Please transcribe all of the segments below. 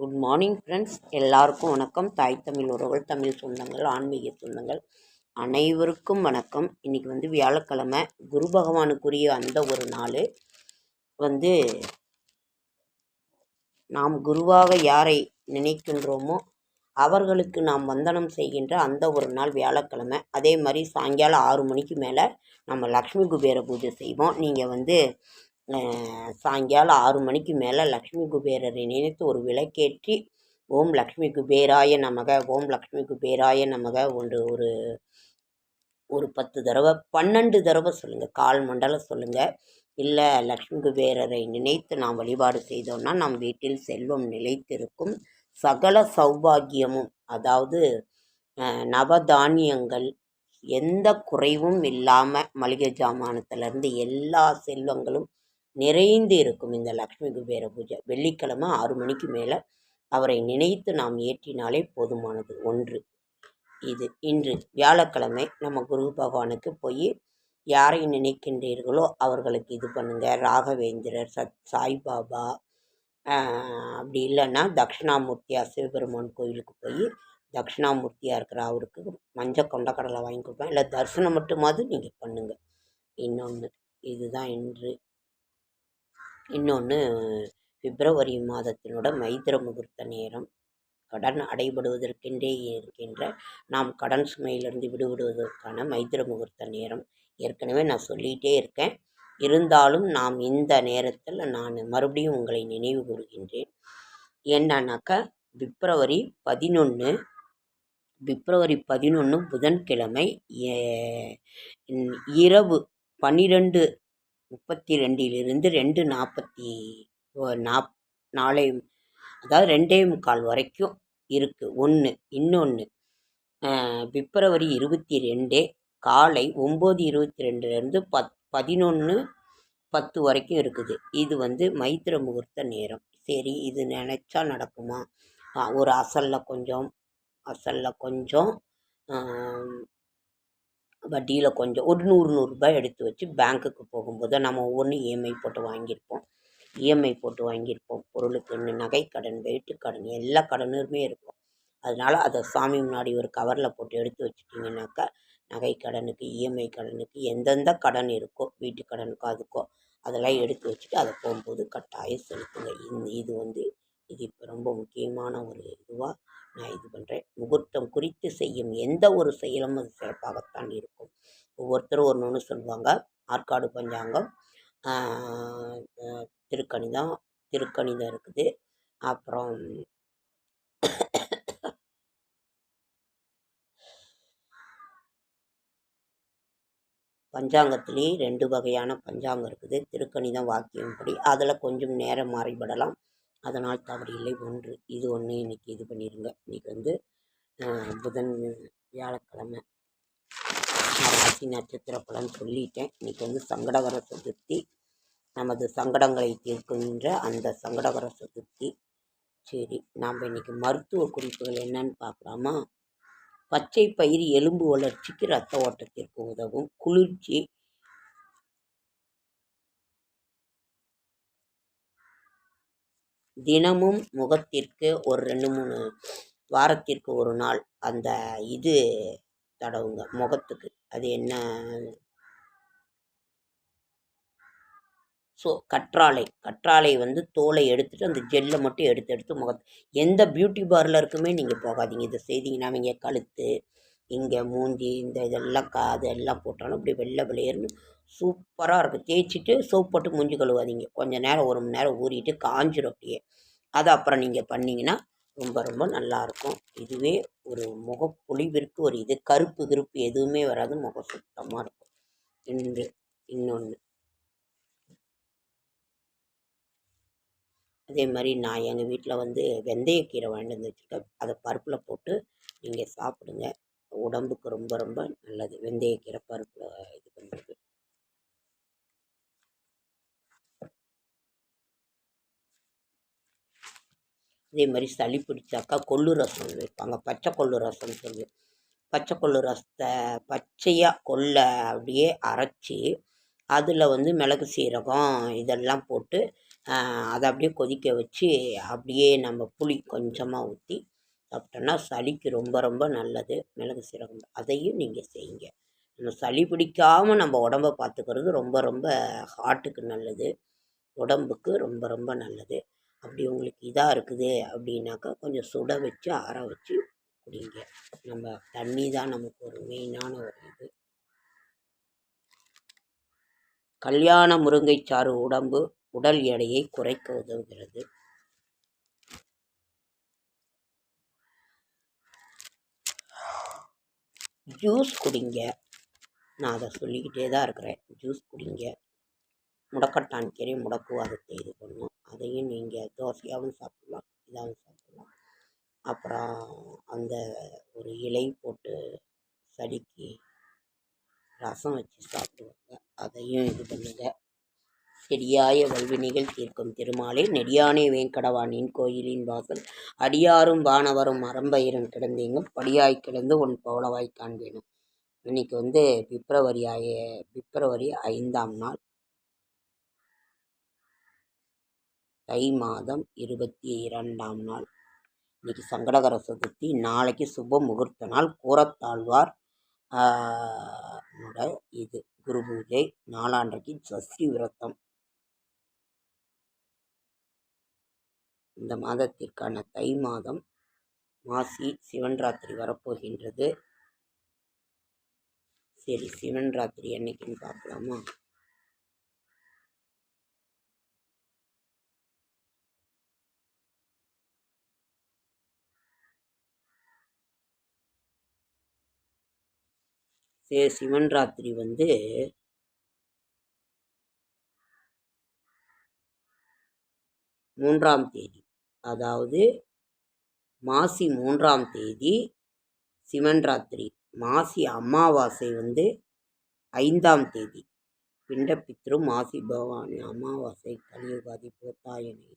Good morning friends எல்லாருக்கும் வணக்கம். தாய் தமிழ் உறவுகள் தமிழ் சொந்தங்கள் ஆன்மீக சொந்தங்கள் அனைவருக்கும் வணக்கம். இன்றைக்கி வந்து வியாழக்கிழமை. குரு பகவானுக்குரிய அந்த ஒரு நாள் வந்து நாம் குருவாக யாரை நினைக்கின்றோமோ அவர்களுக்கு நாம் வந்தனம் செய்கின்ற அந்த ஒரு நாள் வியாழக்கிழமை. அதே மாதிரி சாயங்காலம் ஆறு மணிக்கு மேலே நம்ம லக்ஷ்மி குபேர பூஜை செய்வோம். நீங்கள் வந்து சாயங்காலம் ஆறு மணிக்கு மேலே லக்ஷ்மி குபேரரை நினைத்து ஒரு விளக்கேற்றி ஓம் லக்ஷ்மி குபேராய நமக ஓம் லக்ஷ்மி குபேராய நமக ஒன்று ஒரு ஒரு பத்து தடவை பன்னெண்டு தடவை சொல்லுங்கள் கால் மண்டலம் சொல்லுங்கள் இல்லை லக்ஷ்மி குபேரரை நினைத்து நாம் வழிபாடு செய்தோம்னா நம் வீட்டில் செல்வம் நிலைத்திருக்கும். சகல சௌபாகியமும் அதாவது நவதானியங்கள் எந்த குறைவும் இல்லாமல் மளிகை ஜாமானத்திலேருந்து எல்லா செல்வங்களும் நிறைந்து இருக்கும் இந்த லக்ஷ்மி குபேர பூஜை. வெள்ளிக்கிழமை ஆறு மணிக்கு மேலே அவரை நினைத்து நாம் ஏற்றினாலே போதுமானது. ஒன்று இது. இன்று வியாழக்கிழமை நம்ம குரு பகவானுக்கு போய் யாரை நினைக்கின்றீர்களோ அவர்களுக்கு இது பண்ணுங்கள் ராகவேந்திரர் சத் சாய்பாபா அப்படி இல்லைன்னா தட்சிணாமூர்த்தியா சிவபெருமான் கோயிலுக்கு போய் தட்சிணாமூர்த்தியாக இருக்கிற அவருக்கு மஞ்சள் கொண்டக்கடலை வாங்கி கொடுப்பேன். இல்லை தரிசனம் மட்டுமாவது நீங்கள் பண்ணுங்கள் இன்னொன்று இதுதான் இன்று. இன்னொன்று பிப்ரவரி மாதத்தினோட மைத்திர முகூர்த்த நேரம். கடன் அடைபடுவதற்கென்றே இருக்கின்ற நாம் கடன் சுமையிலிருந்து விடுபடுவதற்கான மைத்திர முகூர்த்த நேரம். ஏற்கனவே நான் சொல்லிகிட்டே இருக்கேன். இருந்தாலும் நாம் இந்த நேரத்தில் நான் மறுபடியும் உங்களை நினைவு கூறுகின்றேன். என்னன்னாக்கா பிப்ரவரி பதினொன்று பிப்ரவரி பதினொன்று புதன்கிழமை ஏ- இரவு பன்னிரெண்டு முப்பத்தி ரெண்டிலிருந்து ரெண்டு நாற்பத்தி நாப் நாளை அதாவது ரெண்டே முக்கால் வரைக்கும் இருக்குது ஒன்று இன்னொன்று பிப்ரவரி இருபத்தி ரெண்டே காலை ஒம்பது இருபத்தி ரெண்டுலேருந்து பத் பதினொன்று பத்து வரைக்கும் இருக்குது. இது வந்து மைத்திர முகூர்த்த நேரம். சரி இது நினச்சா நடக்குமா? ஒரு அசலில் கொஞ்சம் அசலில் கொஞ்சம் வட்டியில் கொஞ்சம் ஒரு நூறு நூறுரூபாய் எடுத்து வச்சு பேங்க்குக்கு போகும்போது நம்ம ஒவ்வொன்றும் இஎம்ஐ போட்டு வாங்கியிருப்போம். இஎம்ஐ போட்டு வாங்கியிருப்போம். பொருளுக்கு நகை கடன் வெயிட்டு கடன் எல்லா கடனுமே இருக்கும். அதனால் அதை சாமி முன்னாடி ஒரு கவரில் போட்டு எடுத்து வச்சுட்டிங்கனாக்கா நகை கடனுக்கு இஎம்ஐ கடனுக்கு எந்தெந்த கடன் இருக்கோ வீட்டு கடனுக்கோ அதுக்கோ அதெல்லாம் எடுத்து வச்சுட்டு அதை போகும்போது கட்டாயம் செலுத்துங்க. இந்த இது வந்து இது இப்போ ரொம்ப முக்கியமான ஒரு இதுவாக நான் இது பண்ணுறேன் முகூர்த்தம் குறித்து செய்யும் எந்த ஒரு செயலும் அது சிறப்பாகத்தான் இருக்கும். ஒவ்வொருத்தரும் ஒன்று ஒன்று சொல்லுவாங்க. ஆற்காடு பஞ்சாங்கம் திருக்கணிதம் திருக்கணிதம் இருக்குது. அப்புறம் பஞ்சாங்கத்திலேயே ரெண்டு வகையான பஞ்சாங்கம் இருக்குது. திருக்கணிதம் வாக்கியம்படி. அதில் கொஞ்சம் நேரம் மாறிபடலாம். அதனால் தவறில்லை ஒன்று இது ஒன்று இன்னைக்கு இது பண்ணிடுங்க இன்னைக்கு வந்து புதன் வியாழக்கிழமை. ராசி நட்சத்திர பலன் சொல்லிட்டேன். இன்னைக்கு வந்து சங்கடகர சதுர்த்தி. நமது சங்கடங்களை தீர்க்கின்ற அந்த சங்கடகர சதுர்த்தி. சரி நாம் இன்னைக்கு மருத்துவ குறிப்புகள் என்னன்னு பார்க்கலாமா? பச்சை பயிர் எலும்பு வளர்ச்சிக்கு ரத்த ஓட்டத்திற்கு உதவும். குளிர்ச்சி தினமும் முகத்திற்கு ஒரு ரெண்டு மூணு வாரத்திற்கு ஒரு நாள் அந்த இது தடவுங்க முகத்துக்கு. அது என்ன? ஸோ கற்றாழை. கற்றாழை வந்து தோலை எடுத்துட்டு அந்த ஜெல்லை மட்டும் எடுத்து எடுத்து முகத்து எந்த பியூட்டி பார்லருக்குமே நீங்கள் போகாதீங்க. இதை செய்தீங்கன்னா அவங்க கழுத்து இங்கே மூஞ்சி இந்த இதெல்லாம் காது எல்லாம் போட்டாலும் அப்படி வெள்ளை வெளியேறுன்னு சூப்பராக இருக்கும். தேய்ச்சிட்டு சோப் போட்டு மூஞ்சி கழுவாதீங்க. கொஞ்ச நேரம் ஒரு மணி நேரம் ஊறிட்டு காஞ்சிடும் அப்படியே. அதை அப்புறம் நீங்கள் பண்ணிங்கன்னா ரொம்ப ரொம்ப நல்லாயிருக்கும் இதுவே ஒரு முகப்பொழிவிற்கு ஒரு இது. கருப்பு கிருப்பு எதுவுமே வராது. முகம் சுத்தமாக இருக்கும். இன்று இன்னொன்று அதே மாதிரி நான் எங்கள் வீட்டில் வந்து வெந்தயக்கீரை வாங்கிட்டு வந்து வச்சுருக்கேன். அதை பருப்பில் போட்டு நீங்கள் சாப்பிடுங்க. உடம்புக்கு ரொம்ப ரொம்ப நல்லது. வெந்தயக்கீரை பருப்பில் இது பண்ணுறது அதே மாதிரி சளி பிடிச்சாக்கா கொள்ளு ரசம் வைப்பாங்க. பச்சை கொள்ளு ரசம்னு சொல்லி. பச்சை கொள்ளு ரசத்தை பச்சையாக கொல்லை அப்படியே அரைச்சி அதில் வந்து மிளகு சீரகம் இதெல்லாம் போட்டு அதை அப்படியே கொதிக்க வச்சு அப்படியே நம்ம புளி கொஞ்சமாக ஊற்றி சாப்பிட்டோன்னா சளிக்கு ரொம்ப ரொம்ப நல்லது. மிளகு சீரகம் அதையும் நீங்கள் செய்யுங்க. நம்ம சளி பிடிக்காமல் நம்ம உடம்ப பார்த்துக்கிறது ரொம்ப ரொம்ப ஹார்ட்டுக்கு நல்லது. உடம்புக்கு ரொம்ப ரொம்ப நல்லது. அப்படி உங்களுக்கு இதாக இருக்குது அப்படின்னாக்கா கொஞ்சம் சுட வச்சு ஆற வச்சு குடிங்க. நம்ம தண்ணி தான் நமக்கு ஒரு மெயினான ஒரு இது. கல்யாண முருங்கை சாறு உடம்பு உடல் எடையை குறைக்க உதவுகிறது. ஜூஸ் குடிங்க. நான் அதை சொல்லிக்கிட்டே தான் இருக்கிறேன். ஜூஸ் குடிங்க. முடக்கட்டான் கீரை முடக்குவாதத்தை இது பண்ணும் அதையும் நீங்கள் தோசையாகவும் சாப்பிட்லாம் இதாகவும் சாப்பிட்லாம். அப்புறம் அந்த ஒரு இலை போட்டு சடிக்கு ரசம் வச்சு சாப்பிடுவாங்க. அதையும் இது பண்ணுங்க. செடியாய வல்வினிகள் தீர்க்கும் திருமாலே நெடியானே வேங்கடவானின் கோயிலின் வாசல். அடியாரும் வானவரும் மரம்பயிரும் கிடந்தீங்கும் படியாய் கிடந்து உன் பவளவாய் காண்பேனும். இன்னைக்கு வந்து பிப்ரவரி ஆய பிப்ரவரி ஐந்தாம் நாள். தை மாதம் இருபத்தி இரண்டாம் நாள். இன்னைக்கு சங்கடகர சதுர்த்தி. நாளைக்கு சுப முகூர்த்த நாள். கூரத்தாழ்வார் இது குரு பூஜை. நாளான்றைக்கு சஷ்டி விரதம். இந்த மாதத்திற்கான தை மாதம் மாசி சிவன் ராத்திரி வரப்போகின்றது. சரி சிவன் ராத்திரி என்னைக்குன்னு பார்க்கலாமா? சே சிவன் ராத்திரி வந்து மூன்றாம் தேதி. அதாவது மாசி மூன்றாம் தேதி சிவன் ராத்திரி மாசி அமாவாசை வந்து ஐந்தாம் தேதி. பிண்டபித்ரு மாசி பவானி அமாவாசை கலியுகாதி போத்தாயனை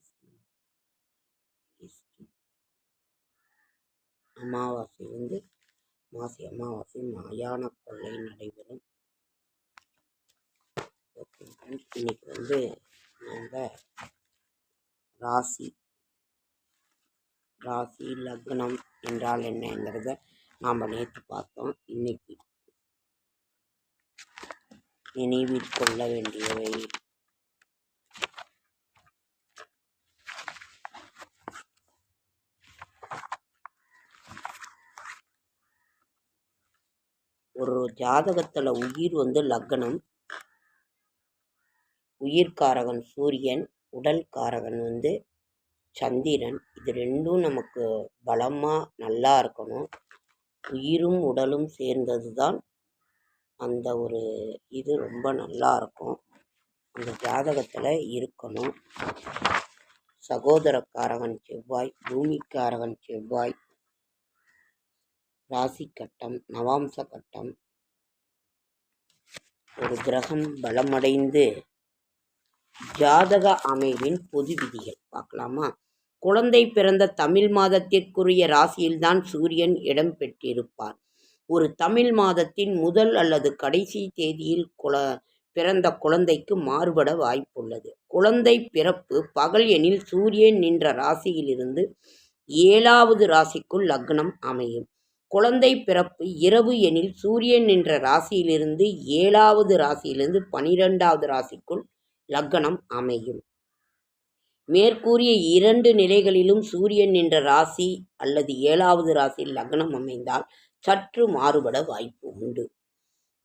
அமாவாசை வந்து மாசி அமாவாசை மயான கொள்ளை நடைபெறும். ஓகே ஃப்ரெண்ட்ஸ் இன்னைக்கு வந்து நம்ம ராசி ராசி லக்னம் என்றால் என்னங்கிறத நாம் நேற்று பார்த்தோம். இன்னைக்கு நினைவில் கொள்ள வேண்டியவை ஒரு ஜாதகத்தில் உயிர் வந்து லக்னம். உயிர்காரகன் சூரியன் உடல் காரகன் வந்து சந்திரன். இது ரெண்டும் நமக்கு பலமாக நல்லா இருக்கணும். உயிரும் உடலும் சேர்ந்தது தான் அந்த ஒரு இது ரொம்ப நல்லா இருக்கும். அந்த ஜாதகத்தில் இருக்கணும். சகோதரக்காரகன் செவ்வாய் பூமிக்காரகன் செவ்வாய் ராசி கட்டம் நவாம்ச கட்டம் ஒரு கிரகம் பலமடைந்து ஜாதக அமைவின் பொது விதிகள். பார்க்கலாமா? குழந்தை பிறந்த தமிழ் மாதத்திற்குரிய ராசியில்தான் சூரியன் இடம் பெற்றிருப்பார். ஒரு தமிழ் மாதத்தின் முதல் அல்லது கடைசி தேதியில் குல பிறந்த குழந்தைக்கு மாறுபட வாய்ப்புள்ளது. குழந்தை பிறப்பு பகல் எனில் சூரியன் நின்ற ராசியிலிருந்து ஏழாவது ராசிக்குள் லக்னம் அமையும். குழந்தை பிறப்பு இரவு எனில் சூரியன் என்ற ராசியிலிருந்து ஏழாவது ராசியிலிருந்து பனிரெண்டாவது ராசிக்குள் லக்னம் அமையும். மேற்கூறிய இரண்டு நிலைகளிலும் சூரியன் என்ற ராசி அல்லது ஏழாவது ராசியில் லக்னம் அமைந்தால் சற்று மாறுபட வாய்ப்பு உண்டு.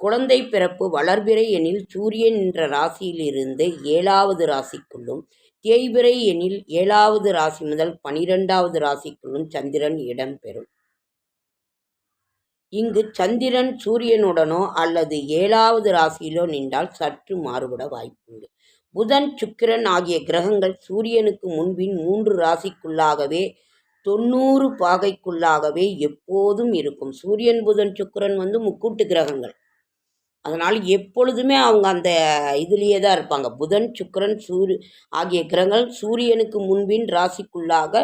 குழந்தை பிறப்பு வளர்பிறை எனில் சூரியன் என்ற ராசியிலிருந்து ஏழாவது ராசிக்குள்ளும் தேய்பிறை எனில் ஏழாவது ராசி முதல் பனிரெண்டாவது ராசிக்குள்ளும் சந்திரன் இடம்பெறும் இங்கு சந்திரன் சூரியனுடனோ அல்லது ஏழாவது ராசியிலோ நின்றால் சற்று மாறுபட வாய்ப்புண்டு. புதன் சுக்கிரன் ஆகிய கிரகங்கள் சூரியனுக்கு முன்பின் மூன்று ராசிக்குள்ளாகவே தொண்ணூறு பாகைக்குள்ளாகவே எப்போதும் இருக்கும். சூரியன் புதன் சுக்கிரன் வந்து முக்கூட்டு கிரகங்கள். அதனால் எப்பொழுதுமே அவங்க அந்த இதுலேயே தான் இருப்பாங்க. புதன் சுக்கிரன் சூரிய ஆகிய கிரகங்கள் சூரியனுக்கு முன்பின் ராசிக்குள்ளாக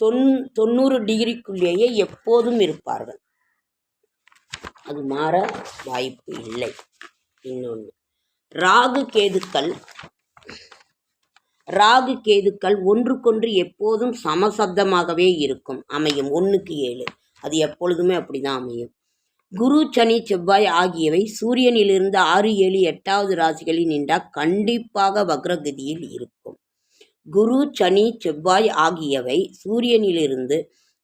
தொன் தொண்ணூறு டிகிரிக்குள்ளேயே எப்போதும் இருப்பார்கள். அது மாற வாய்ப்பு இல்லை. இன்னொன்று ராகு கேதுக்கள் ராகு கேதுக்கள் ஒன்றுக்கொன்று எப்போதும் சமசப்தமாகவே இருக்கும். அமையும் ஒன்றுக்கு ஏழு. அது எப்பொழுதுமே அப்படிதான் அமையும். குரு சனி செவ்வாய் ஆகியவை சூரியனிலிருந்து ஆறு ஏழு எட்டாவது ராசிகளில் நின்றால் கண்டிப்பாக வக்ரகதியில் இருக்கும். குரு சனி செவ்வாய் ஆகியவை சூரியனிலிருந்து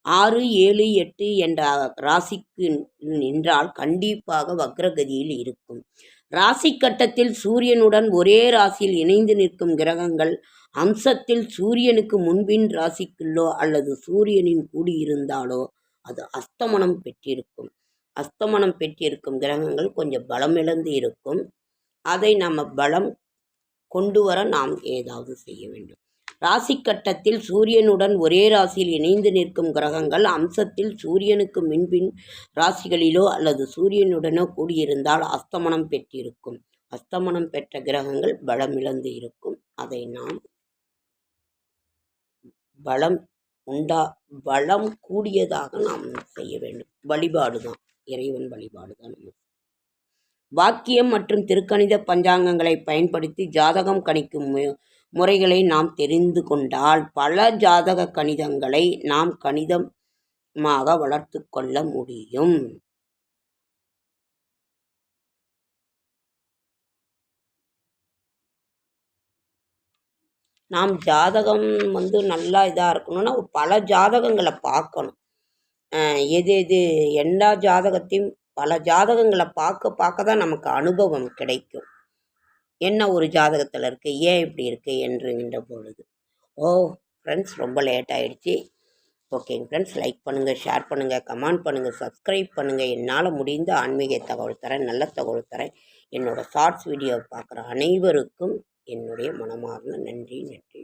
ஆறு ஏழு எட்டு என்ற ராசிக்கு நின்றால் கண்டிப்பாக வக்ரகதியில் இருக்கும். ராசி கட்டத்தில் சூரியனுடன் ஒரே ராசியில் இணைந்து நிற்கும் கிரகங்கள் அம்சத்தில் சூரியனுக்கு முன்பின் ராசிக்குள்ளோ அல்லது சூரியனின் கூடியிருந்தாலோ அது அஸ்தமனம் பெற்றிருக்கும். அஸ்தமனம் பெற்றிருக்கும் கிரகங்கள் கொஞ்சம் பலமிழந்து இருக்கும். அதை நம்ம பலம் கொண்டு வர நாம் ஏதாவது செய்ய வேண்டும். ராசி கட்டத்தில் சூரியனுடன் ஒரே ராசியில் இணைந்து நிற்கும் கிரகங்கள் அம்சத்தில் சூரியனுக்கு மின்பின் ராசிகளிலோ அல்லது சூரியனுடனோ கூடியிருந்தால் அஸ்தமனம் பெற்றிருக்கும். அஸ்தமனம் பெற்ற கிரகங்கள் பலமிழந்து இருக்கும். அதை நாம் பலம் உண்டா பலம் கூடியதாக நாம் செய்ய வேண்டும். வழிபாடு தான். இறைவன் வழிபாடு தான். நம்ம வாக்கியம் மற்றும் திருக்கணித பஞ்சாங்கங்களை பயன்படுத்தி ஜாதகம் கணிக்கும் முறைகளை நாம் தெரிந்து கொண்டால் பல ஜாதக கணிதங்களை நாம் கணிதமாக வளர்த்து கொள்ள முடியும். நாம் ஜாதகம் வந்து நல்லா இதாக இருக்கணும்னா பல ஜாதகங்களை பார்க்கணும். எது எது எல்லா ஜாதகத்தையும் பல ஜாதகங்களை பார்க்க பார்க்க தான் நமக்கு அனுபவம் கிடைக்கும். என்ன ஒரு ஜாதகத்தில் இருக்குது ஏன் இப்படி இருக்குது என்றுகின்ற பொழுது. ஓ ஃப்ரெண்ட்ஸ் ரொம்ப லேட் ஆயிடுச்சு. ஓகேங்க ஃப்ரெண்ட்ஸ் லைக் பண்ணுங்கள் ஷேர் பண்ணுங்கள் கமெண்ட் பண்ணுங்கள் சப்ஸ்கிரைப் பண்ணுங்கள் என்னால் முடிந்த ஆன்மீக தகவல் தரேன் நல்ல தகவல் தரேன். என்னோடய ஷார்ட்ஸ் வீடியோ பார்க்குற அனைவருக்கும் என்னுடைய மனமார்ந்த நன்றி நன்றி.